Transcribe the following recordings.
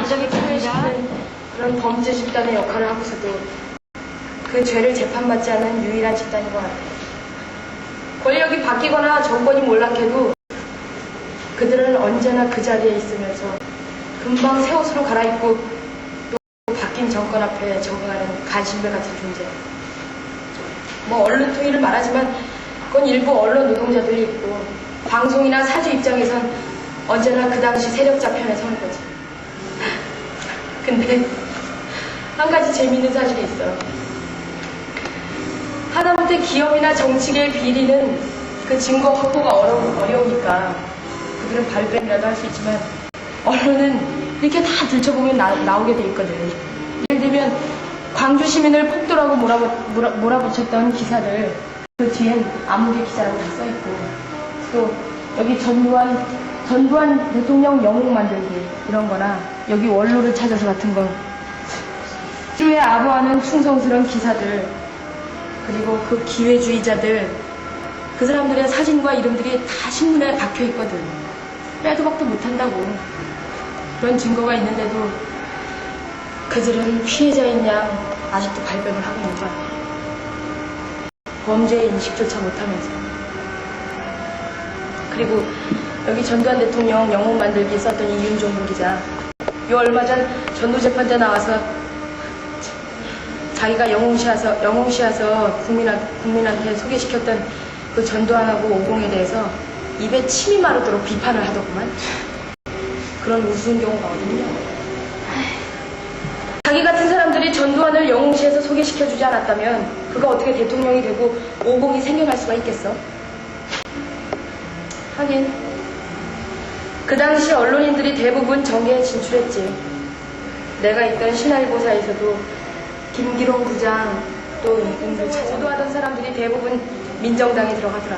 이쪽에 시키는 그런 범죄 집단의 역할을 하고서도 그 죄를 재판받지 않는 유일한 집단인 것 같아요. 권력이 바뀌거나 정권이 몰락해도 그들은 언제나 그 자리에 있으면서 금방 새 옷으로 갈아입고 또 바뀐 정권 앞에 적응하는 간신배 같은 존재. 뭐 언론 통일을 말하지만 그건 일부 언론 노동자들이 있고 방송이나 사주 입장에선 언제나 그 당시 세력자 편에 서는 거지. 근데 한 가지 재미있는 사실이 있어. 하다못해 기업이나 정치계의 비리는 그 증거 확보가 어려, 어려우니까 그들은 발뺌이라도 할 수 있지만 언론은 이렇게 다 들춰보면 나, 오게 돼 있거든. 예를 들면 광주 시민을 폭도라고 몰아붙, 몰아, 몰아붙였던 기사들 그 뒤엔 암흑의 기사라고 다 써있고 또 여기 전두환 전두환 대통령 영웅 만들기 이런 거나 여기 원로를 찾아서 같은 거. 주의 아부하는 충성스러운 기사들 그리고 그 기회주의자들 그 사람들의 사진과 이름들이 다 신문에 박혀 있거든. 빼도 박도 못한다고. 그런 증거가 있는데도 그들은 피해자인 양 아직도 발뺌을 하고 있는 거야. 범죄의 인식조차 못하면서. 그리고 여기 전두환 대통령 영웅 만들기 썼던 이윤종부 기자 요 얼마 전 전도재판 때 나와서 자기가 영웅시여서 영웅시여서 국민한, 국민한테 소개시켰던 그 전두환하고 오공에 대해서 입에 침이 마르도록 비판을 하더구만. 그런 우스운 경우가 어딨냐? 자기 같은 사람들이 전두환을 영웅시에서 소개시켜주지 않았다면 그가 어떻게 대통령이 되고 오공이 생겨날 수가 있겠어? 하긴 그 당시 언론인들이 대부분 정계에 진출했지. 내가 있던 신할보사에서도 김기롱 부장 또 이분들 찾아 보도하던 사람들이 대부분 민정당에 들어가더라.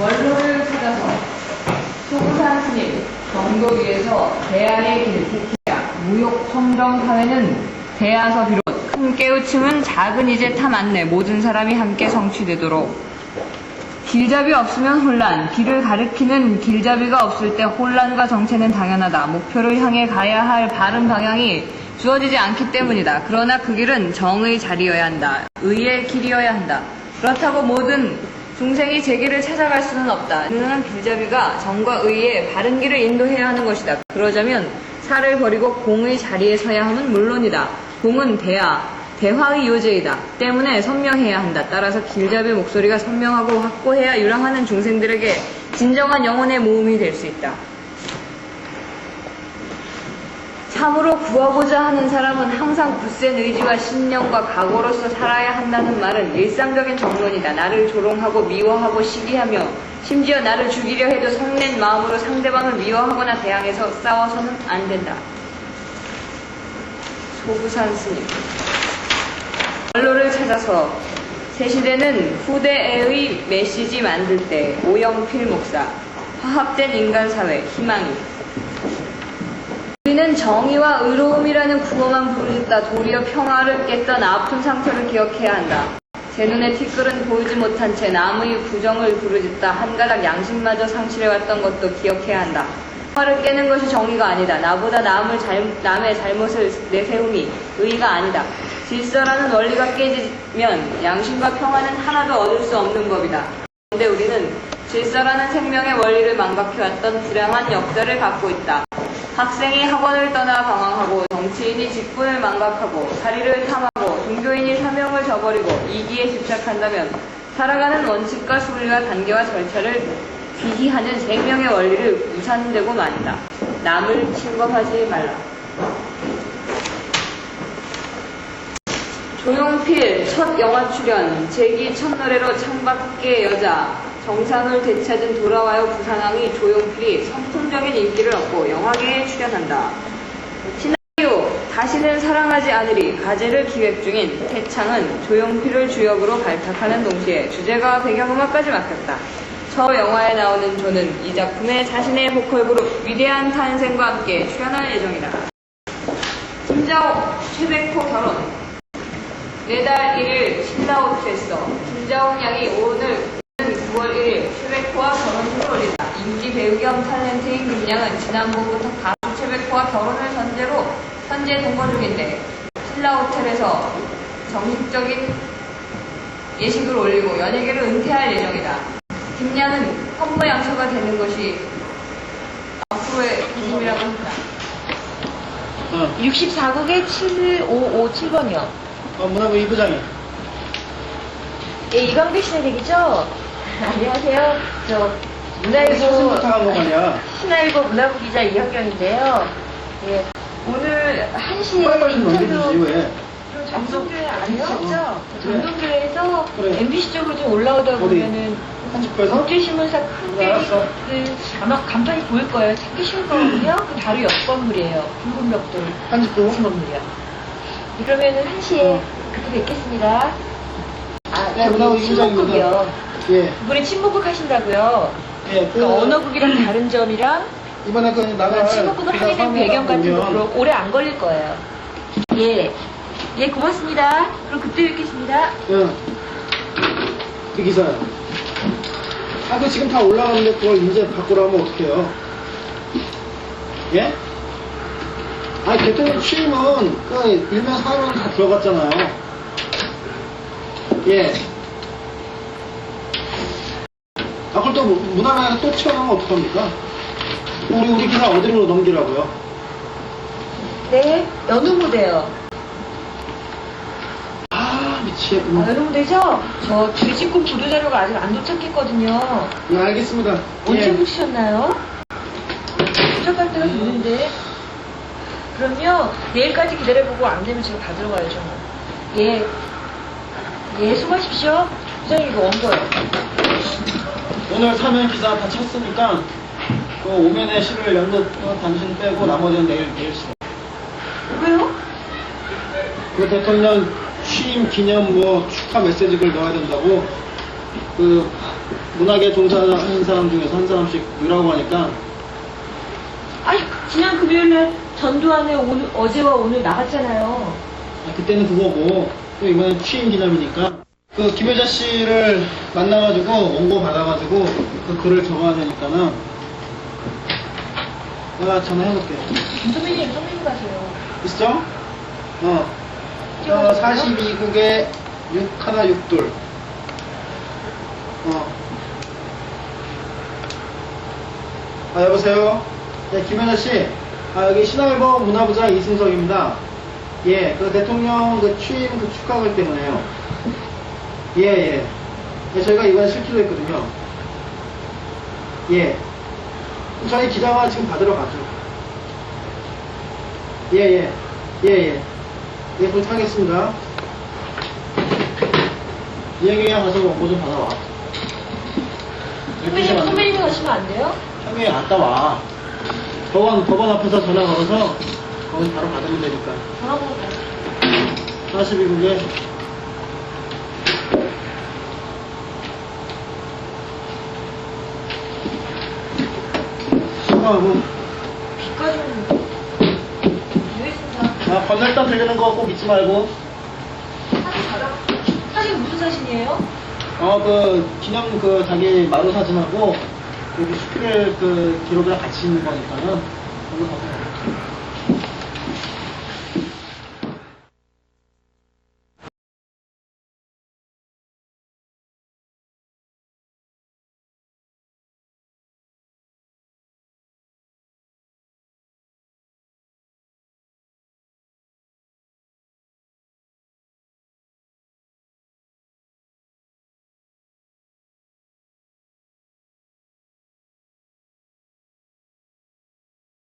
원로를 찾아서 소구산 스님 정도 위에서 대안의 길 택시야 무욕 성정 사회는 대아서 비롯 큰 깨우침은 작은 이제 탐 안내 모든 사람이 함께 성취되도록. 길잡이 없으면 혼란 길을 가리키는 길잡이가 없을 때 혼란과 정체는 당연하다. 목표를 향해 가야 할 바른 방향이 주어지지 않기 때문이다. 그러나 그 길은 정의 자리여야 한다. 의의 길이어야 한다. 그렇다고 모든 중생이 제 길을 찾아갈 수는 없다. 누나는 길잡이가 정과 의의 바른 길을 인도해야 하는 것이다. 그러자면 살을 버리고 공의 자리에 서야 함은 물론이다. 공은 대화, 대화의 요제이다. 때문에 선명해야 한다. 따라서 길잡이 목소리가 선명하고 확고해야 유랑하는 중생들에게 진정한 영혼의 모험이 될 수 있다. 참으로 구하고자 하는 사람은 항상 굳센 의지와 신념과 각오로서 살아야 한다는 말은 일상적인 정론이다. 나를 조롱하고 미워하고 시기하며 심지어 나를 죽이려 해도 성낸 마음으로 상대방을 미워하거나 대항해서 싸워서는 안 된다. 소부산 스님 원로를 찾아서 새 시대는 후대의 메시지 만들 때 오영필 목사 화합된 인간사회 희망이 우리는 정의와 의로움이라는 구호만 부르짖다 도리어 평화를 깼던 아픈 상처를 기억해야 한다. 제 눈에 티끌은 보이지 못한 채 남의 부정을 부르짖다 한 가닥 양심마저 상실해왔던 것도 기억해야 한다. 평화를 깨는 것이 정의가 아니다. 나보다 남을 잘, 남의 잘못을 내세움이 의의가 아니다. 질서라는 원리가 깨지면 양심과 평화는 하나도 얻을 수 없는 법이다. 그런데 우리는 질서라는 생명의 원리를 망각해왔던 불행한 역사를 갖고 있다. 학생이 학원을 떠나 방황하고 정치인이 직분을 망각하고 자리를 탐하고 종교인이 사명을 저버리고 이기에 집착한다면 살아가는 원칙과 순리와 단계와 절차를 귀희하는 생명의 원리를 무산되고 만다. 남을 침범하지 말라. 조용필 첫 영화 출연, 제기 첫 노래로 창밖의 여자, 정상을 되찾은 돌아와요 부산항이 조용필이 선풍 적인 인기를 얻고 영화계에 출연한다. 시나리오 다시는 사랑하지 않으리 가제를 기획 중인 태창은 조용필을 주역으로 발탁하는 동시에 주제가와 배경음악까지 맡겼다. 저 영화에 나오는 조는 이 작품에 자신의 보컬 그룹 위대한 탄생과 함께 출연할 예정이다. 김자옥, 최백호 결혼. 내달 1일 신라호트에서 김자옥 양이 오늘 9월 1일 최백호와 결혼식을 올린다. 인기 배우 겸 탤런트인 김양은 지난번부터 가수 최백호와 결혼을 전제로 현재 동거 중인데 신라 호텔에서 정식적인 예식을 올리고 연예계를 은퇴할 예정이다. 김양은 헌무양처가 되는 것이 앞으로의 꿈이라고 합니다. 어, 64국에 7557번이요. 어, 문화부 이부장이. 예, 이광배 씨네 댁이죠? 안녕하세요. 저 문화일보. 신화일보 문화부 기자 이현경인데요. 예, 오늘 1시에 빨리빨리 좀 넘겨주지, 인터뷰 왜? 정동교회 아니셨죠? 그래. MBC 쪽으로 좀 올라오다? 보면은? 국제신문사 큰게 알았어. 그 아마 간판이 보일 거예요. 찾기 쉬울 거거든요. 그 바로 옆 건물이에요. 붉은 벽돌. 같은 건물이요. 그러면은 1시에 어. 그때 뵙겠습니다. 아, 네, 저기 이부장입니다. 친목극이요. 예. 이번에 친목극 하신다고요. 예, 그, 그러니까 언어극이랑 다른 점이랑 이번에 그 나갈 기사 하게 된 사무에 배경 같은 거 보면 그럼 오래 안 걸릴 거예요. 예. 예, 고맙습니다. 그럼 그때 뵙겠습니다. 응. 그 기사요. 아, 그 지금 다 올라가는데 그걸 이제 바꾸라면 어떡해요? 예? 아, 대통령 취임은 그 일면 사안은 다 들어갔잖아요. 예. 아, 그걸 또 문화관에서 또 튀어나오면 어떡합니까? 우리, 우리 기사 어디로 넘기라고요? 네, 연우 무대요. 아, 미치겠구나. 아, 연우 무대죠? 저 뒤집고 보도 자료가 아직 안 도착했거든요. 예, 알겠습니다. 언제 예. 붙이셨나요? 도착할 때가 됐는데. 그럼요, 내일까지 기다려보고 안 되면 제가 받으러 가야죠. 예. 예, 수고하십시오. 부장님 이거 원고요. 오늘 사면 기사 다 쳤으니까 그 오면의 시를 연극 어, 당신 빼고 나머지는 내일 내일 시. 왜요? 그 대통령 취임 기념 뭐 축하 메시지를 넣어야 된다고 그 문학에 종사하는 사람 중에서 한 사람씩 넣으라고 하니까 아니, 지난 금요일날 전두환의 오늘, 어제와 오늘 나갔잖아요. 아, 그때는 그거고 또 이번엔 취임 기념이니까 그 김여자 씨를 만나가지고 원고 받아가지고 그 글을 적어야 되니까는 내가 전화해볼게. 김선배님, 선배님 가세요. 있어? 어. 어 42국에 6 하나 6둘. 어. 아 여보세요. 네 김현아 씨. 아 여기 신화일보 문화부장 이승석입니다. 예, 그 대통령 그 취임 그 축하글 때문에요. 예, 예. 예, 저희가 이번에 실기로 했거든요. 예. 저희 기자가 지금 받으러 가죠. 예, 예. 예, 예. 예, 도착하겠습니다. 이행이야 가서 원고 좀 받아와. 선배님, 선배님이 가시면 안 돼요? 형이 갔다 와. 법원, 법원 앞에서 전화 걸어서 거기 바로 받으면 되니까. 전화번호 가요. 42국에 하고. 비까지 오는. 아, 건널단 들리는 거 꼭 잊지 말고. 사진 무슨 사진이에요? 어, 그, 기념 그 자기 마루 사진하고 여기 수필 그 기록이랑 같이 있는 거니까는 그거 다